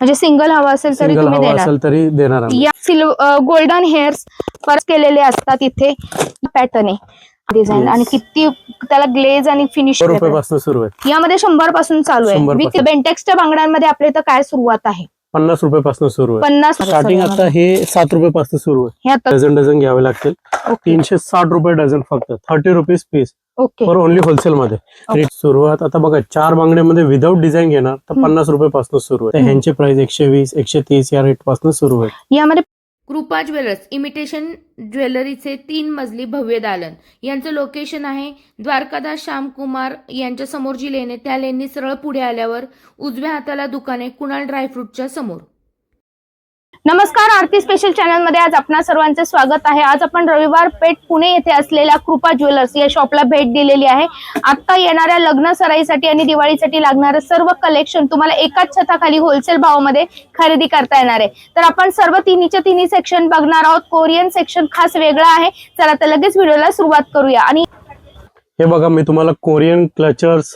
म्हणजे सिंगल हवा असेल तरी सिंगल तुम्ही हवा देणार. असेल तरी देणार आम्ही. या सिल्व गोल्डन हेअर्स परत केलेले असतात इथे. पॅटर्न आहे डिझाईन. Yes. आणि किती त्याला ग्लेज आणि फिनिश शंभर रुपयापासून सुरू आहे. यामध्ये शंभरपासून चालू आहे. 100 विथपासून. बेंटेक्सच्या बांगड्यांमध्ये आपल्या इथं काय सुरुवात आहे? पन्नास रुपयापासून सुरू आहे. पन्नास स्टार्टिंग आता हे सात रुपयापासून सुरू आहे. हे आता डझन डझन घ्यावे लागतील. ओके. तीनशे साठ रुपये डझन फक्त. Thirty rupees piece okay for only wholesale मध्ये. रेट सुरुवात आता बघा चार बांगड्यामध्ये विदाऊट डिझाईन घेणार तर. पन्नास रुपयापासून सुरू आहे. ह्यांची प्राइस एकशे वीस एकशे तीस या रेटपासून सुरू आहे यामध्ये कृपा ज्वेलर्स इमिटेशन ज्वेलरीचे तीन मजली भव्य दालन यांचं लोकेशन आहे द्वारकादास श्यामकुमार यांच्या समोर जी लेन आहे त्या लेननी सरळ पुढे आल्यावर उजव्या हाताला दुकान आहे कुणाल ड्रायफ्रूटच्या समोर नमस्कार आरती स्पेशल चॅनलमध्ये आज आपणा सर्वांचे स्वागत आहे. आज आपण रविवार पेठ पुणे येथे असलेल्या कृपा ज्वेलर्स या शॉपला भेट दिलेली आहे. आता येणाऱ्या लग्न सराईसाठी आणि दिवाळीसाठी लागणारं सर्व कलेक्शन तुम्हाला एकाच छताखाली होलसेल भावामध्ये खरेदी करता येणार आहे. तर आपण सर्व तिन्हीच्या तिन्ही सेक्शन बघणार आहोत. कोरियन सेक्शन खास वेगळं आहे. चला तर लगेच व्हिडिओला सुरुवात करूया. आणि हे बघा मी तुम्हाला कोरियन क्लचर्स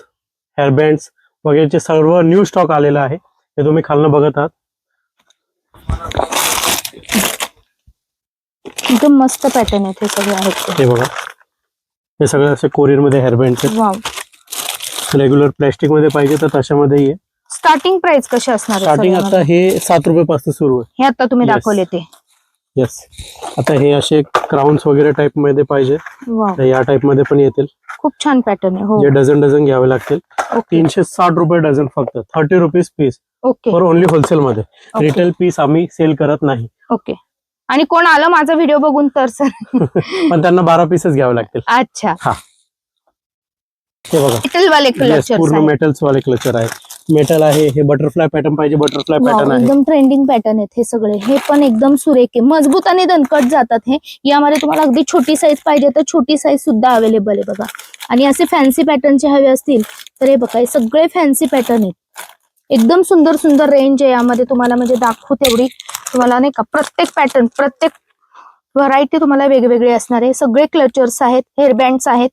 हेअरबँड्स वगैरेचे सर्व न्यू स्टॉक आलेला आहे. हे तुम्ही खालनं बघत आहात. एकदम मस्त पॅटर्न आहेत हे सगळे आहेत हे बघा. हे सगळे असे कोरियनमध्ये हेअरबँडचे वाव रेग्युलर प्लॅस्टिकमध्ये पाहिजे तर तशामध्ये आहे. स्टार्टिंग प्राइस कशी असणार आहे स्टार्टिंग सगळ्यामध्ये? आता हे सात रुपयापासून सुरू आहे. हे आता तुम्ही Yes. दाखवले ते. येस आता हे असे क्राउन्स वगैरे टाइपमध्ये पाहिजे. वाव तर या टाइपमध्ये पण येतील. खूप छान पॅटर्न आहे हो. जे डझन डझन घ्यावे लागतील. ओके तीनशे साठ रुपये डझन फक्त. Thirty rupees piece okay for only wholesale मध्ये. ओके. रिटेल पीस आम्ही सेल करत नाही. ओके आणि कोण आलं माझा व्हिडिओ बघून तर सर पण त्यांना बारा पीसच घ्यावे लागतील. अच्छा. हे. बघा. पूर्ण मेटल्स वाले क्लचर आहे मेटल आहे हे बटरफ्लाय पॅटर्न पाहिजे बटरफ्लाय पॅटर्न आहे. एकदम ट्रेंडिंग पॅटर्न आहेत हे सगळे. हे पण एकदम सुरेख आहे. मजबूत आणि दणकट जातात हे. यामध्ये तुम्हाला अगदी छोटी साईज पाहिजे तर छोटी साईज सुद्धा अवेलेबल आहे बघा. आणि असे फॅन्सी पॅटर्नचे हवे असतील तर हे बघा हे सगळे फॅन्सी पॅटर्न आहेत. एकदम सुंदर सुंदर रेंज आहे यामध्ये तुम्हाला म्हणजे दाखवू तेवढी. तुम्हाला नाही का प्रत्येक पॅटर्न प्रत्येक व्हरायटी तुम्हाला वेगवेगळी असणार आहे. सगळे क्लचर्स आहेत हेअरबँड्स आहेत.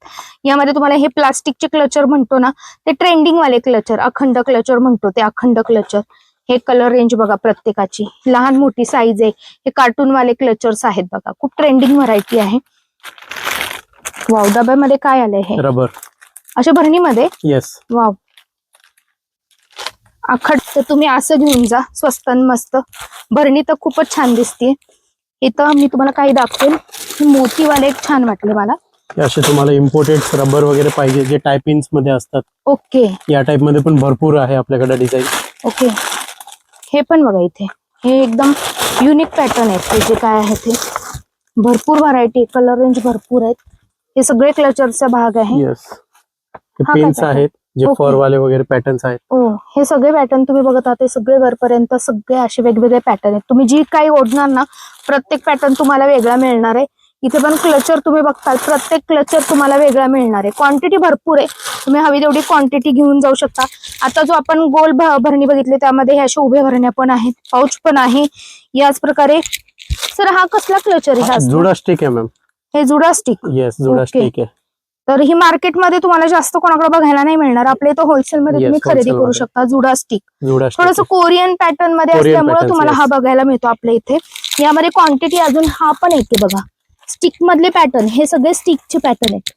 यामध्ये तुम्हाला हे प्लास्टिकचे क्लचर म्हणतो ना ते ट्रेंडिंग वाले क्लचर अखंड क्लचर म्हणतो ते अखंड क्लचर हे कलर रेंज बघा प्रत्येकाची. लहान मोठी साईज आहे. हे कार्टून वाले क्लचर्स आहेत बघा. खूप ट्रेंडिंग व्हरायटी आहे. वाव डब्यामध्ये काय आलंय हे? रबर अशा भरणीमध्ये येस वाव अखड तर तुम्ही असं घेऊन जा स्वस्त आणि मस्त. भरणी तर खूपच छान दिसते इथं मी तुम्हाला काही दाखवेल हे मोतीवाले एक छान वाटले मला. हे असे तुम्हाला इम्पोर्टेड रबर वगैरे पाहिजे जे टायपिंग्समध्ये असतात. ओके. या टाइपमध्ये पण भरपूर आहे आपल्याकडे डिझाईन ओके. हे पण बघा इथे. हे एकदम युनिक पॅटर्न आहेत. हे जे काय आहे ते. भरपूर व्हरायटी कलर रेंज भरपूर आहेत. हे सगळे क्लचरचा भाग आहे. हे हा पिन्स pattern? आहेत. जे. फर वाले वगैरे पॅटर्न्स आहेत. ओ हे सगळे पॅटर्न तुम्ही बघत आहात ते सगळे वरपर्यंत सगळे असे वेगवेगळे पॅटर्न आहेत. तुम्ही जी काही ओढणार ना प्रत्येक पॅटर्न तुम्हाला वेगळा मिळणार आहे. इथे पण क्लचर तुम्ही बघताल प्रत्येक क्लचर तुम्हाला वेगळा मिळणार आहे. क्वांटिटी भरपूर आहे. तुम्ही हवी तेवढी क्वांटिटी घेऊन जाऊ शकता. आता जो आपण गोल भरणी बघितली त्यामध्ये ह्या अशा उभ्या भरण्या पण आहेत पाऊच पण आहे. याच प्रकारे सर हा कसला क्लचर आहे? हा जुडा स्टिक आहे मॅम हे जुडा स्टिक येस जुडा. स्टिक आहे. तर ही मार्केटमध्ये तुम्हाला जास्त कोणाकडे बघायला नाही मिळणार. आपल्या इथं होलसेलमध्ये तुम्ही खरेदी करू. शकता. जुडा स्टिक थोडस कोरियन पॅटर्नमध्ये असल्यामुळे तुम्हाला हा. बघायला मिळतो आपल्या इथे. यामध्ये क्वांटिटी अजून हा पण येते बघा. स्टिक मधले पॅटर्न हे सगळे स्टिकचे पॅटर्न आहेत.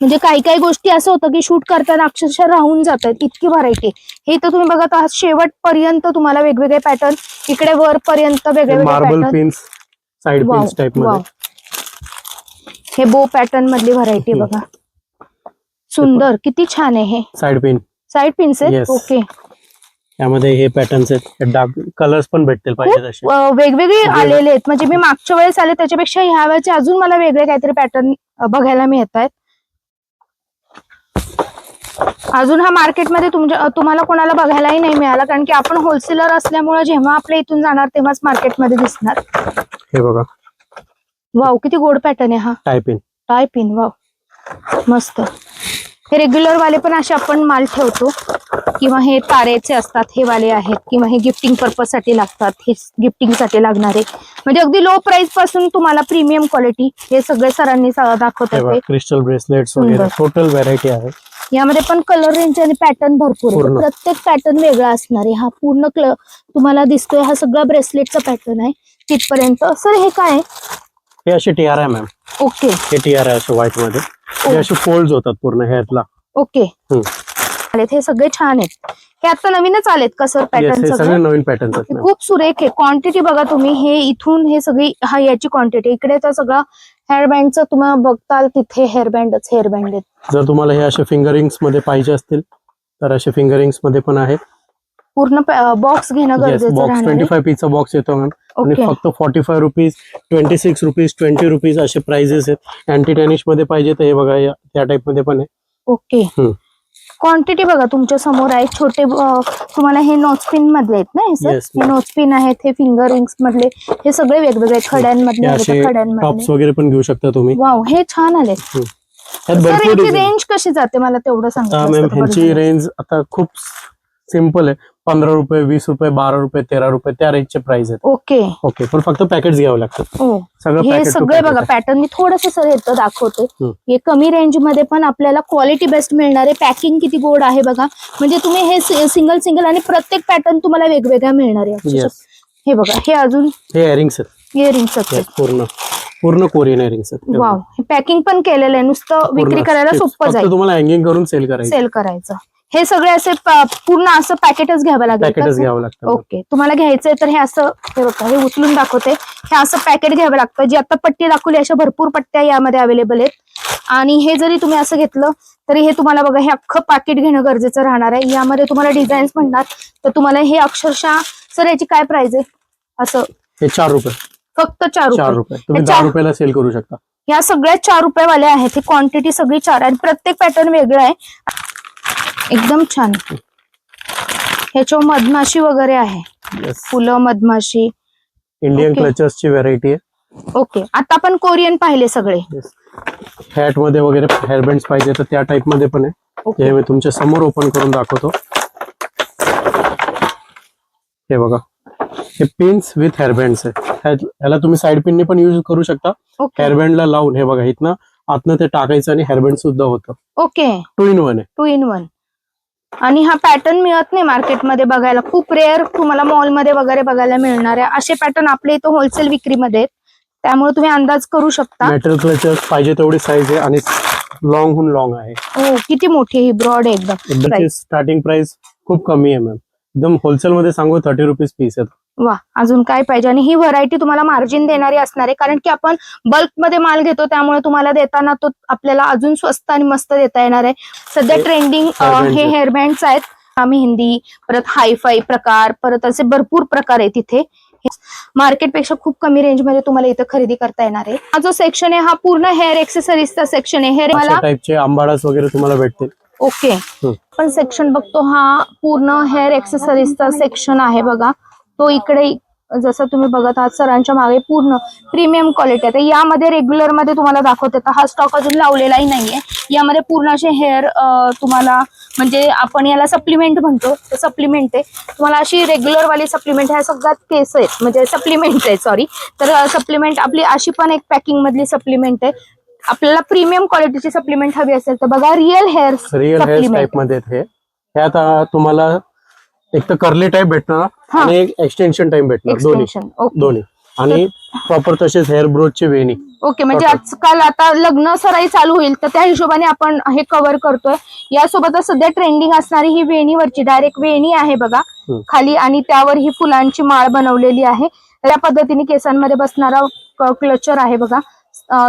म्हणजे काही काही गोष्टी असं होतं की शूट करताना अक्षरशः राहून जात आहेत इतकी व्हरायटी हे तर तुम्ही बघत आहात शेवटपर्यंत तुम्हाला वेगवेगळे पॅटर्न इकडे वर पर्यंत वेगवेगळे marble pattern pins side pins टाइपमध्ये. हे बो पॅटर्न मधली व्हरायटी. बघा. सुंदर. किती छान आहे हे. साइड पिन साईड पिन्स आहेत? Yes. ओके यामध्ये हे पॅटर्न्स आहेत. डार्क कलर्स पण भेटतील पाहिजे तसे खूप अ, वेगवेगळे वेगळे. आलेले आहेत. म्हणजे मी मागच्या वेळेस आले त्याच्यापेक्षा ह्या वेळेचे अजून मला वेगळे काहीतरी पॅटर्न बघायला मिळत आहेत. अजून हा मार्केटमध्ये तुमच्या तुम्हाला कोणाला बघायलाही नाही मिळाला. कारण की आपण होलसेलर असल्यामुळे जेव्हा आपल्या इथून जाणार तेव्हाच मार्केटमध्ये दिसणार. हे बघा. वाव किती गोड पॅटर्न आहे हा. टायपिन टाय पिन वाव मस्त. हे रेग्युलर वाले पण असे आपण माल ठेवतो. किंवा हे तारेचे असतात हे वाले आहेत. किंवा हे गिफ्टिंग पर्पजसाठी लागतात हे गिफ्टिंगसाठी लागणारे. म्हणजे अगदी लो प्राइसपासून तुम्हाला प्रीमियम क्वालिटी हे सगळे सरांनी सा- दाखवतात ते. Crystal bracelets. वगैरे टोटल व्हरायटी आहे. यामध्ये पण कलर रेंज आणि पॅटर्न भरपूर. प्रत्येक पॅटर्न वेगळा असणार आहे. हा पूर्ण क्ल- तुम्हाला दिसतोय हा सगळा ब्रेसलेटचा पॅटर्न आहे. तिथपर्यंत. सर हे काय? हे असे टीआर आहे. Ma'am okay. हे टीआर आहे व्हाईटमध्ये. हे असे फोल्ड होतात पूर्ण हेअरला ओके. आलेत हे सगळे छान आहेत. हे आता नवीनच आलेत का सर Yes, पॅटर्न सगळे नवीन मॅम खूप सुरेख आहे. क्वांटिटी बघा तुम्ही हे इथून हे सगळी हा याची क्वांटिटी इकडे तर सगळा हेअरबँडचं तुम्हाला बघताल तिथे हेअरबँडच हेअरबँड आहेत. जर तुम्हाला हे असे फिंगरिंग्समध्ये पाहिजे असतील तर असे फिंगरिंग्समध्ये पण आहेत. पूर्ण बॉक्स घेणं गरजेचं ट्वेंटी. फाय पीसचा बॉक्स येतो मॅम आणि ओके फक्त forty five rupees twenty six rupees twenty rupees असे प्राइजेस आहेत. अँटी टेनिशमध्ये पाहिजे तर हे बघा या- त्या टाइपमध्ये पण आहे. ओके हम्म. क्वांटिटी बघा तुमच्यासमोर आहे छोटे अं, तुम्हाला हे नोचपिन मधले आहेत ना हे सर Yes, हे आहेत हे फिंगर रिंग्स मधले हे सगळे वेगवेगळे हे खड्यांमधले असे आहेत, खड्यांमधले. टॉप्स वगैरे पण घेऊ शकता तुम्ही. वाव हे छान आले. त्यात सर भरपूर याची design. रेंज कशी जाते मला तेवढं सांगा मॅम ह्यांची रेंज आता खूप सिंपल आहे. पंधरा रुपये वीस रुपये बारा रुपये तेरा रुपये त्या रेंजचे प्राइस आहेत. ओके. ओके पण फक्त पॅकेट घ्यावं लागतं ओ सगळं हे सगळे बघा पॅटर्न मी थोडस सर येतं दाखवते. हम्म. हे कमी रेंजमध्ये पण आपल्याला क्वालिटी बेस्ट मिळणार आहे पॅकिंग किती गोड आहे बघा. म्हणजे तुम्ही हे सिंगल सिंगल आणि प्रत्येक पॅटर्न तुम्हाला वेगवेगळा मिळणार आहे अक्षरशः. हे बघा हे अजून हे इयरिंग्स आहेत. इयरिंग्स पूर्ण पूर्ण कोरियन इयरिंग्स आहेत. वाव हे पॅकिंग पण केलेलं आहे. नुसतं पूर्ण. विक्री करायला. सोपं फक्त जाईल. तुम्हाला हँगिंग करून सेल करायचं. सेल करायचं. हे सगळे असे पूर्ण असं पॅकेटच घ्यावं लागेल पॅकेटच? घ्यावं लागतं ओके तुम्हाला घ्यायचंय तर हे असं हे बघा हे उचलून दाखवते. हे असं पॅकेट घ्यावं लागतं जी आता पट्टी दाखवली अशा भरपूर पट्ट्या यामध्ये अवेलेबल आहेत. आणि हे जरी तुम्ही असं घेतलं तरी हे तुम्हाला बघा हे अख्खं पॅकेट घेणं गरजेचं राहणार आहे. यामध्ये तुम्हाला डिझाईन्स म्हणणार तर तुम्हाला हे अक्षरशः सर याची काय प्राइस आहे? असं. हे चार रुपये. फक्त चार चार रुपये. रुपये तुम्ही हे दहा चार- रुपयाला सेल करू शकता. या सगळ्या चार रुपयेवाल्या आहेत. ही क्वांटिटी सगळी चार आणि प्रत्येक पॅटर्न वेगळं आहे. एकदम छान. ह्याच्यावर मधमाशी वगैरे आहे. फुलं मधमाशी. Indian Okay. क्लचर्सची व्हरायटी आहे. ओके आता आपण कोरियन पाहिले सगळे. हॅटमध्ये वगैरे हेअरबँड पाहिजे तर त्या टाइपमध्ये पण आहे. हे मी तुमच्यासमोर ओपन करून दाखवतो. हे बघा. हे पिन्स विथ हेअरबँड्स आहे. ह्या- ह्याला तुम्ही साइड पिनने पण यूज करू शकता. हेअरबँडला लावून हे बघा इथनं आतनं ते टाकायचं आणि हेअरबँड सुद्धा होतं. ओके टू इन वन आहे. टू इन वन आणि हा पॅटर्न मिळत नाही मार्केटमध्ये बघायला. खूप रेअर तुम्हाला मॉलमध्ये वगैरे बघायला मिळणार आहे. असे पॅटर्न आपल्या इथं होलसेल विक्रीमध्ये त्यामुळे तुम्ही अंदाज करू शकता. मेटल क्लचर्स पाहिजे तेवढी साईज आहे आणि लॉंग हुन लॉंग आहे. हो किती मोठी आहे ही ब्रॉड आहे एकदम. स्टार्टिंग प्राइस खूप कमी आहे मॅम एकदम होलसेल मध्ये सांगू थर्टी रुपीज पीस आहेत वा अजून काय पाहिजे? आणि ही व्हरायटी तुम्हाला मार्जिन देणारी असणार आहे कारण की आपण बल्कमध्ये माल घेतो त्यामुळे तुम्हाला देताना तो आपल्याला अजून स्वस्त आणि मस्त देता येणार आहे. सध्या ट्रेंडिंग हे. हेअरबँड्स आहेत. आम्ही हिंदी परत हायफाय प्रकार परत असे भरपूर प्रकार आहेत तिथे मार्केटपेक्षा खूप कमी रेंजमध्ये तुम्हाला इथं खरेदी करता येणार आहे. हा जो सेक्शन आहे हा पूर्ण हेअर एक्सेसरीजचा सेक्शन आहे. हेअर मला आंबाडास वगैरे तुम्हाला भेटतील. ओके. पण सेक्शन बघतो हा पूर्ण हेअर एक्सेसरीजचा सेक्शन आहे बघा. तो इकडे जसं तुम्ही बघत आहात सरांच्या मागे पूर्ण प्रीमियम क्वालिटी आहे. यामध्ये रेग्युलरमध्ये तुम्हाला दाखवते. हा स्टॉक अजून लावलेलाही नाहीये. यामध्ये पूर्ण असे हेअर तुम्हाला म्हणजे आपण याला सप्लिमेंट म्हणतो. सप्लिमेंट आहे. तुम्हाला अशी रेग्युलर वाली सप्लिमेंट ह्या सगळ्यात केस आहेत. म्हणजे सप्लिमेंट आहे सॉरी तर सप्लिमेंट आपली अशी पण एक पॅकिंग मधली सप्लिमेंट आहे. आपल्याला प्रीमियम क्वालिटीची सप्लिमेंट हवी असेल तर बघा रिअल हेअर रिअल हेअर. टाईपमध्ये तुम्हाला एक तर कर्ली टाईप भेटणार. आणि एक एक्सटेन्शन टाईप भेटणार दोन्ही. दोन्ही. आणि प्रॉपर तसेच हेअर ब्रोचचे वेणी. ओके म्हणजे. आजकाल आता लग्न सराई चालू होईल तर त्या हिशोबाने आपण हे कव्हर करतोय. यासोबतच सध्या ट्रेंडिंग असणारी ही वेणीवरची डायरेक्ट वेणी आहे बघा. खाली आणि त्यावर ही फुलांची माळ बनवलेली आहे. त्या पद्धतीने केसांमध्ये बसणारा क्लचर आहे बघा.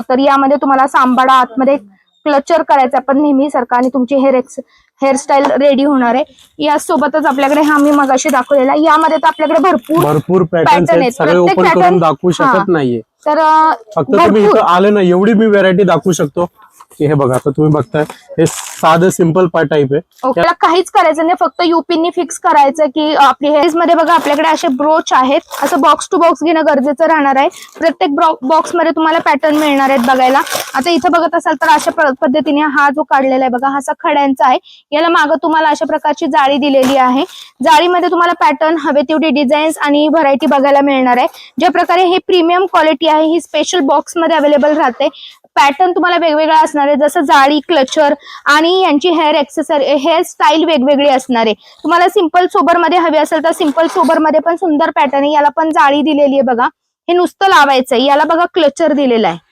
तर यामध्ये तुम्हाला सांबाडा आतमध्ये क्लचर करायचा पण नेहमी सारखा आणि तुमची हेअर एक्स हेअरस्टाईल रेडी होणार आहे. यासोबतच आपल्याकडे हा मी मगाशी दाखवलेला यामध्ये तर आपल्याकडे भरपूर भरपूर पॅटर्न आहेत. आहेत. सगळे प्रत्येक ओपन करून pattern- दाखवू हा. शकत नाहीये. तर अं, फक्त तुम्ही भरपूर. इथं आले ना एवढी मी व्हरायटी दाखवू शकतो. की हे बघा आता तुम्ही बघताय. हे साधं सिंपल टाईप आहे. ओके काहीच करायचं नाही. फक्त युपीनी फिक्स करायचं की आपली हेअर्समध्ये बघा आपल्याकडे असे ब्रोच आहेत. असं बॉक्स टू बॉक्स घेणं गरजेचं राहणार आहे. प्रत्येक बॉक्समध्ये तुम्हाला पॅटर्न मिळणार आहेत बघायला. आता इथं बघत असाल तर अशा पद्धतीने हा जो काढलेला आहे बघा हा असा खड्यांचा आहे. याला मागं तुम्हाला अशा प्रकारची जाळी दिलेली आहे. जाळीमध्ये तुम्हाला पॅटर्न हवे तेवढी डिझाईन्स आणि व्हरायटी बघायला मिळणार आहे. ज्या प्रकारे हे प्रीमियम क्वालिटी आहे ही स्पेशल बॉक्समध्ये अवेलेबल राहते. पॅटर्न तुम्हाला वेगवेगळा असणार आहे. जसं जाळी क्लचर आणि यांची हेअर एक्सेसरी हेअर स्टाईल वेगवेगळी असणार आहे. तुम्हाला सिंपल सोबरमध्ये हवी असेल तर सिंपल सोबरमध्ये पण सुंदर पॅटर्न आहे. याला पण जाळी दिलेली आहे बघा. हे नुसतं लावायचं आहे. याला बघा क्लचर दिलेला आहे.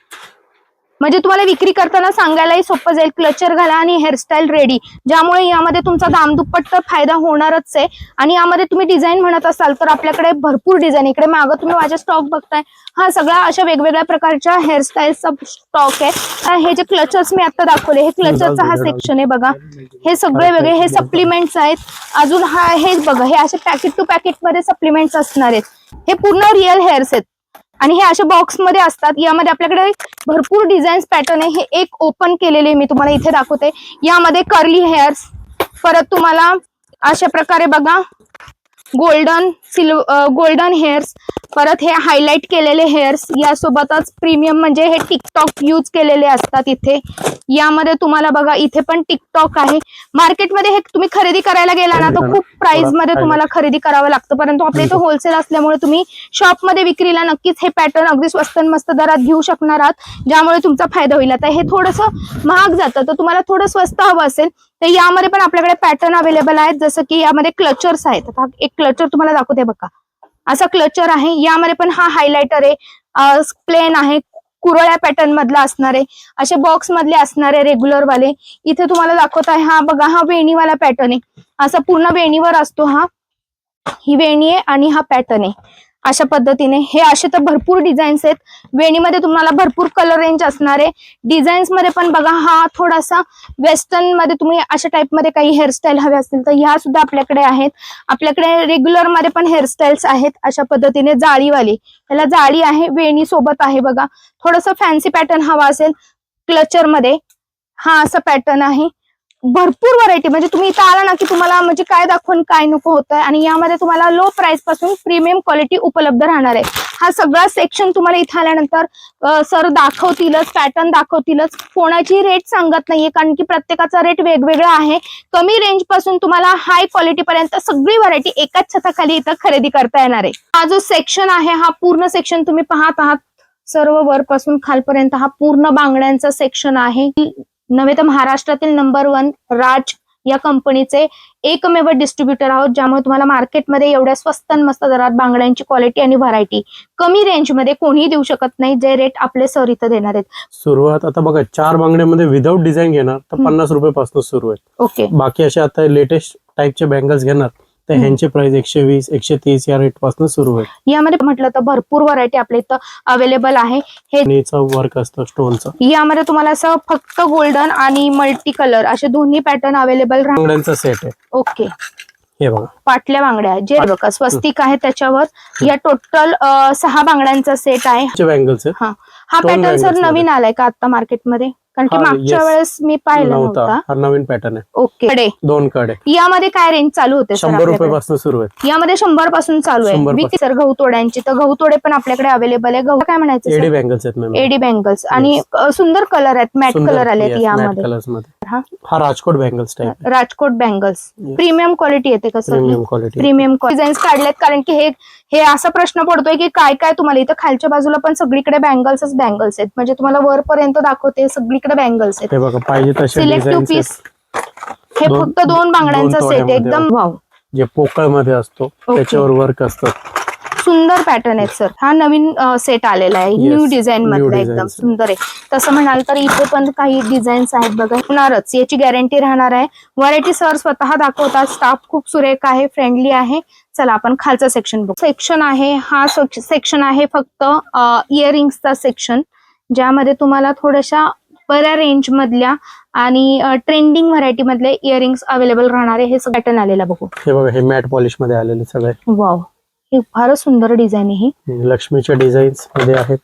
म्हणजे तुम्हाला विक्री करताना सांगायलाही सोपं जाईल क्लचर घाला आणि हेअरस्टाईल रेडी ज्यामुळे यामध्ये तुमचा दामदुप्पट फायदा होणारच आहे. आणि यामध्ये तुम्ही डिझाईन म्हणत असाल तर आपल्याकडे भरपूर डिझाईन इकडे मागं तुम्ही माझ्या स्टॉक बघताय. हा सगळा अशा वेगवेगळ्या प्रकारच्या हेअरस्टाईलचा स्टॉक आहे. हे जे क्लचर्स मी आता दाखवले हे क्लचरचा हा सेक्शन आहे बघा. हे सगळे वेगळे हे सप्लिमेंट्स आहेत. अजून हा हे बघा हे असे पॅकेट टू पॅकेटमध्ये सप्लिमेंट्स असणार आहेत. हे पूर्ण रिअल हेअर्स आहेत. आणि हे अशा बॉक्समध्ये असतात. यामध्ये आपल्याकडे भरपूर डिझाईन्स पॅटर्न आहे. हे एक ओपन केलेले मी तुम्हाला इथे दाखवते. यामध्ये कर्ली हेअर्स परत तुम्हाला अशा प्रकारे बघा. Golden silver golden hairs. परत हे हायलाइट केलेले हेअर्स यासोबतच प्रीमियम म्हणजे हे टिकटॉक यूज केलेले असतात इथे. यामध्ये तुम्हाला बघा इथे पण टिकटॉक आहे. मार्केटमध्ये हे तुम्ही खरेदी करायला गेला ना तर खूप प्राइसमध्ये तुम्हाला खरेदी करावं लागतं. परंतु आपल्या इथं होलसेल असल्यामुळे तुम्ही शॉपमध्ये विक्रीला नक्कीच हे पॅटर्न अगदी स्वस्त मस्त दरात घेऊ शकणार आहात ज्यामुळे तुमचा फायदा होईल. आता हे थोडंसं महाग जातं तर तुम्हाला थोडं स्वस्त हवं असेल तर यामध्ये पण आपल्याकडे पॅटर्न अवेलेबल आहेत. जसं की यामध्ये क्लचर्स आहेत. एक क्लचर तुम्हाला दाखवते. बघा. असा क्लचर आहे. यामध्ये पण हा हायलायटर आहे. प्लेन आहे. कुरळ्या पॅटर्न मधला असणार. आहे असे बॉक्स मधले असणारे रेग्युलर वाले. इथे तुम्हाला दाखवत आहे हा बघा हा वेणीवाला पॅटर्न आहे. असा पूर्ण वेणीवर असतो हा. ही वेणी आहे आणि हा पॅटर्न आहे. अशा पद्धतीने. हे असे तर भरपूर डिझाईन्स आहेत. वेणीमध्ये तुम्हाला भरपूर कलर रेंज असणार आहे. डिझाईन्समध्ये पण बघा हा थोडासा वेस्टर्नमध्ये तुम्ही अशा टाइपमध्ये काही हेअरस्टाईल हवे असतील तर ह्या सुद्धा आपल्याकडे आहेत. आपल्याकडे रेग्युलरमध्ये पण हेअरस्टाईल्स आहेत अशा पद्धतीने जाळीवाली. त्याला जाळी आहे वेणी सोबत आहे बघा. थोडस फॅन्सी पॅटर्न हवा असेल क्लचरमध्ये. हा असा पॅटर्न आहे. भरपूर व्हरायटी म्हणजे तुम्ही इथं आला ना की तुम्हाला म्हणजे काय दाखवून काय नको होतं आणि यामध्ये तुम्हाला लो प्राइसपासून प्रीमियम क्वालिटी उपलब्ध राहणार आहे. हा सगळा सेक्शन तुम्हाला इथं आल्यानंतर सर दाखवतीलच पॅटर्न दाखवतीलच. कोणाची रेट सांगत नाहीये कारण की प्रत्येकाचा रेट वेगवेगळा आहे. कमी रेंजपासून तुम्हाला हाय क्वालिटी पर्यंत सगळी व्हरायटी एकाच छताखाली इथं खरेदी करता येणार आहे. हा जो सेक्शन आहे हा पूर्ण सेक्शन तुम्ही पाहत आहात. सर्व वरपासून खालपर्यंत हा पूर्ण बांगड्यांचा सेक्शन आहे. नव्हे तर महाराष्ट्रातील नंबर वन राज या कंपनीचे एकमेव डिस्ट्रीब्युटर आहोत ज्यामुळे तुम्हाला मार्केटमध्ये एवढ्या स्वस्त आणि मस्त दरात बांगड्यांची क्वालिटी आणि व्हरायटी कमी रेंजमध्ये कोणीही देऊ शकत नाही जे रेट आपले सर इथं देणार आहेत. सुरुवात आता बघा चार बांगड्यामध्ये विदाऊट डिझाईन घेणार तर. पन्नास रुपयापासून सुरू आहे ओके बाकी असे आता लेटेस्ट टाईपचे बँगल्स घेणार तर. ह्यांची प्राइस एकशे वीस एकशे तीस या रेटपासून सुरू आहे यामध्ये म्हटलं तर भरपूर व्हरायटी आपल्या इथं अवेलेबल आहे. हे वर्क असतं स्टोनचं यामध्ये तुम्हाला असं फक्त गोल्डन आणि मल्टी कलर असे दोन्ही पॅटर्न अवेलेबल राहणार बांगड्यांचा सेट आहे. ओके हे बघा. पाटल्या बांगड्या जे बघा स्वस्तिक आहे त्याच्यावर. या टोटल सहा बांगड्यांचा सेट आहे. हा. पॅटर्न सर नवीन आलाय का आता मार्केटमध्ये कारण की हा, मागच्या yes. वेळेस मी पाहिला नव्हता. नव्हता. हा नवीन पॅटर्न आहे. ओके. कडे. दोन कडे. यामध्ये काय रेंज चालू होते सर शंभर आपल्याकडे? रुपयापासून सुरू आहे. यामध्ये शंभरपासून चालू आहे. 100 विकी सर गहू तोड्यांची तर गहू तोडे पण आपल्याकडे अवेलेबल आहे. गहू काय म्हणायचं एडी सर? बँगल्स आहेत मॅम एडी बँगल्स आणि अ, सुंदर कलर आहेत. मॅट कलर आलेत यामध्ये. कलर्समध्ये. हा. हा Rajkot bangles type Rajkot bangles Yes. Premium quality येते का sir? Premium quality premium designs काढलेत कारण की हे हे असा प्रश्न पडतोय की काय काय तुम्हाला? इथं खालच्या बाजूला पण सगळीकडे बँगल्सच बँगल्स आहेत. म्हणजे तुम्हाला वरपर्यंत दाखवते सगळीकडे बँगल्स आहेत. बघा पाहिजे तसे सिलेक्टिव्ह पीस हे दोन- फक्त दोन बांगड्यांचा दोन सेट तोड्यामध्ये एकदम वाव जे पोकळमध्ये असतो त्याच्यावर वर्क असतं. सुंदर पॅटर्न आहेत सर हा नवीन सेट आलेला आहे. Yes, न्यू डिझाईन new मधला. एकदम सुंदर आहे. तसं म्हणाल तर इथे पण काही डिझाईन्स आहेत बघा. होणारच. याची गॅरंटी राहणार आहे. व्हरायटी सर स्वतः दाखवतात. स्टाफ खूप सुरेख आहे फ्रेंडली आहे. चला आपण खालचा सेक्शन बघू. सेक्शन आहे हा सेक्शन आहे फक्त इयरिंग्सचा सेक्शन ज्यामध्ये तुम्हाला थोड्याशा बऱ्या रेंज मधल्या आणि ट्रेंडिंग व्हरायटी मधले इयरिंग्स अवेलेबल राहणारे हे पॅटर्न आलेला बघू. हे बघा हे मॅट पॉलिशमध्ये आलेले सगळे. वाव हे फारच सुंदर डिझाईन आहे ही. लक्ष्मीच्या डिझाईन्समध्ये आहेत.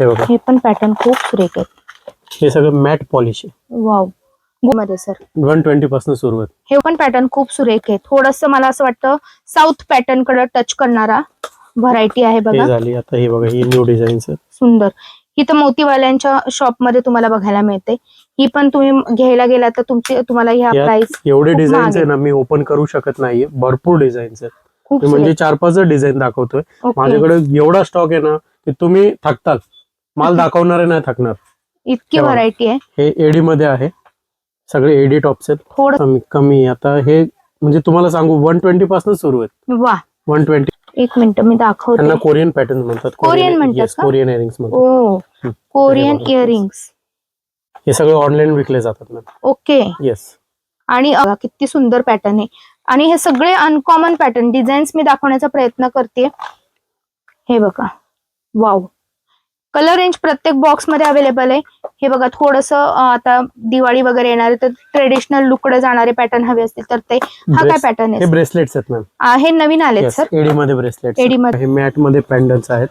हे बघा. हे पण पॅटर्न खूप सुरेख आहेत. हे सगळं मॅट पॉलिश आहे. वावमध्ये सर वन ट्वेंटी पासून सुरू आहे. हे पण पॅटर्न खूप सुरेख आहे. थोडस मला असं वाटतं साऊथ पॅटर्नकडे टच करणारा व्हरायटी आहे बघा. झाली. आता हे बघा ही न्यू डिझाईन्स आहेत. सुंदर. इथं मोतीवाल्यांच्या शॉपमध्ये तुम्हाला बघायला मिळते. ही पण तुम्ही घ्यायला गेला तर तुमची तुम्हाला ह्या प्राइस एवढे डिझाईन्स आहे ना मी ओपन करू शकत नाहीये. भरपूर डिझाईन्स आहेत. म्हणजे. चार पाच डिझाईन दाखवतोय. माझ्याकडे एवढा स्टॉक आहे ना की तुम्ही थकताल. माल दाखवणारे नाही थकणार. इतकी. व्हरायटी आहे. हे एडी मध्ये आहे. सगळे एडी टॉप्स आहेत. थोडं कमी कमी. आता हे म्हणजे तुम्हाला सांगू वन ट्वेंटी पासून सुरू आहेत. वा वन ट्वेंटी एक मिनिट मी दाखवते. त्यांना कोरियन पॅटर्न म्हणतात. कोरियन म्हणतात yes, का? कोरियन इयरिंग्स म्हणतात. ओ. कोरियन. इयरिंग्स हे सगळे ऑनलाईन विकले जातात ना. ओके येस आणि अ, किती सुंदर पॅटर्न आहे. आणि हे सगळे अनकॉमन पॅटर्न डिझाईन्स मी दाखवण्याचा प्रयत्न करते. हे बघा. वाव कलर रेंज प्रत्येक बॉक्समध्ये अवेलेबल आहे. हे बघा थोडस आता दिवाळी वगैरे येणार तर ट्रेडिशनल लुकडे जाणारे पॅटर्न हवे असतील तर ते. हा काय पॅटर्न हे आहे ब्रेसलेट्स आहेत मॅम हे नवीन आलेत सर एडी मध्ये ब्रेसलेट एडी मध्ये. मॅटमध्ये पॅन्डल्स आहेत.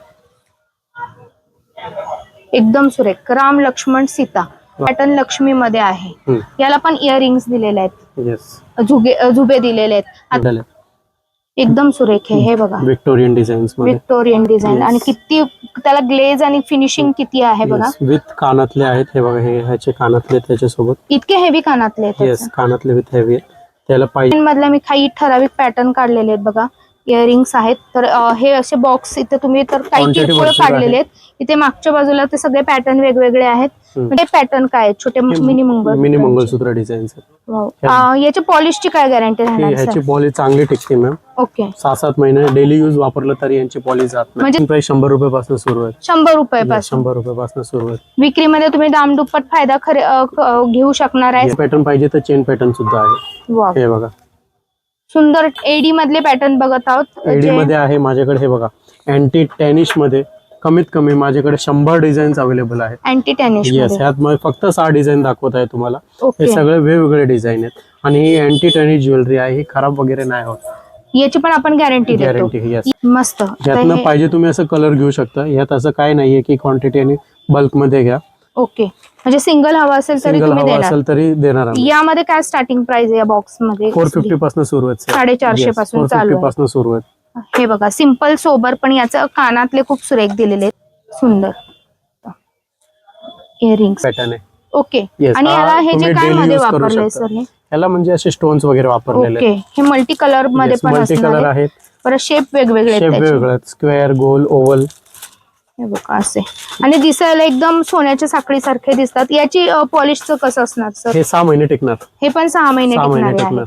एकदम सुरेख. राम लक्ष्मण सीता. पॅटर्न लक्ष्मी मध्ये आहे. याला पण इयरिंग्स दिलेले आहेत. झुबे दिलेले आहेत. एकदम सुरेख आहे हे बघा. विक्टोरियन डिझाईन्समध्ये. Victorian design. आणि किती त्याला ग्लेज आणि फिनिशिंग किती आहे बघा? विथ कानातले आहेत हे बघा हे ह्याचे कानातले त्याच्यासोबत. इतके हेवी कानातले आहेत येस कानातले विथ हेवी त्याला पाहिजे. मधल्या मी काही ठराविक पॅटर्न काढलेले आहेत बघा. इयरिंग्स आहेत. तर हे असे बॉक्स इथे तुम्ही तर काही किरकोळ काढलेले आहेत. इथे मागच्या बाजूला ते सगळे पॅटर्न वेगवेगळे आहेत. म्हणजे पॅटर्न काय छोटे मिनी मंगळ मिनी मंगलसूत्र डिझाईन्स याच्या पॉलिशची काय गॅरंटी ह्याची सर पॉली चांगली टिकते मॅम ओके सहा सात महिने डेली यूज वापरलं तरी यांची पॉली जात म्हणजे- प्राइस शंभर रुपयापासून सुरू आहे. शंभर रुपये पासून शंभर रुपयापासून सुरू आहे. विक्रीमध्ये तुम्ही दामदुप्पट फायदा खरे घेऊ शकणार आहे? पॅटर्न पाहिजे तर चेन पॅटर्न सुद्धा आहे. हे बघा. सुंदर एडी मधले पॅटर्न बघत आहोत. एडी मध्ये आहे माझ्याकडे हे बघा. अँटी टॅनिशमध्ये कमीत कमी माझ्याकडे शंभर डिझाईन्स अवेलेबल आहेत. अँटी टॅनिश येस ह्यात मग फक्त सहा डिझाईन दाखवत आहे तुम्हाला. हे सगळे वेगवेगळे डिझाईन आहेत. आणि ही अँटी टॅनिश ज्वेलरी आहे ही खराब वगैरे नाही होत. याची पण आपण गॅरंटी गॅरंटी येस मस्त. तर यातनं हे- पाहिजे तुम्ही असं कलर घेऊ शकता. यात असं काय नाहीये की क्वांटिटी आणि बल्कमध्ये घ्या. ओके म्हणजे सिंगल हवा असेल तरी सिंगल तुम्ही हवा असेल तरी देणार यामध्ये काय स्टार्टिंग प्राइस आहे या बॉक्समध्ये? फोर फिफ्टी पासून सुरू आहेत साडेचारशे पासून चालू आहे. पासून सुरू आहेत. हे बघा सिंपल सोबर पण याचं कानातले खूप सुरेख दिलेले आहेत. सुंदर. इयरिंग्स पॅटर्न आहे. ओके Yes, आणि हा याला हे जे तुम्ही काय daily मध्ये use करू वापरलंय शकता. सर हे याला म्हणजे असे स्टोन्स वगैरे वापरलेले ओके हे मल्टी कलरमध्ये पण मल्टी असणार कलर आहे. आहेत. परत शेप वेगवेगळे आहेत शेप त्याचे. वेगवेगळे स्क्वेअर गोल ओव्हल हे बघा असे. आणि दिसायला एकदम सोन्याच्या साखळीसारखे दिसतात. याची पॉलिशचं कसं असणार सर हे सहा महिने टिकणार. हे पण सहा महिने सहा महिने टिकणारे आहे टिकणार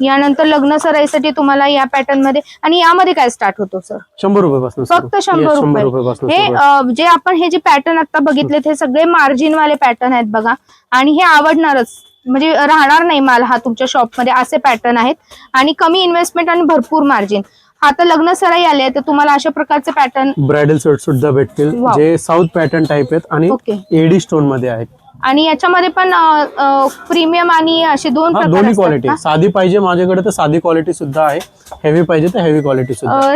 यानंतर लग्न सराईसाठी तुम्हाला या पॅटर्नमध्ये आणि यामध्ये काय स्टार्ट होतो सर शंभर रुपयापासून फक्त शंभर रुपये. हे जे आपण हे जे पॅटर्न आता बघितले ते सगळे मार्जिन वाले पॅटर्न आहेत बघा. आणि हे आवडणारच. म्हणजे राहणार नाही माल हा तुमच्या शॉपमध्ये असे पॅटर्न आहेत. आणि कमी इन्व्हेस्टमेंट आणि भरपूर मार्जिन आता लग्न सराई आले तर तुम्हाला अशा प्रकारचे पॅटर्न ब्रायडल सेट सुद्धा भेटतील. जे साऊथ पॅटर्न टाइप आहेत आणि ओके एडी स्टोनमध्ये आहेत. आणि याच्यामध्ये पण प्रीमियम आणि असे दोन दोन्ही क्वालिटी? साधी पाहिजे माझ्याकडे तर साधी क्वालिटी सुद्धा आहे. हेवी पाहिजे तर हेवी क्वालिटी सुद्धा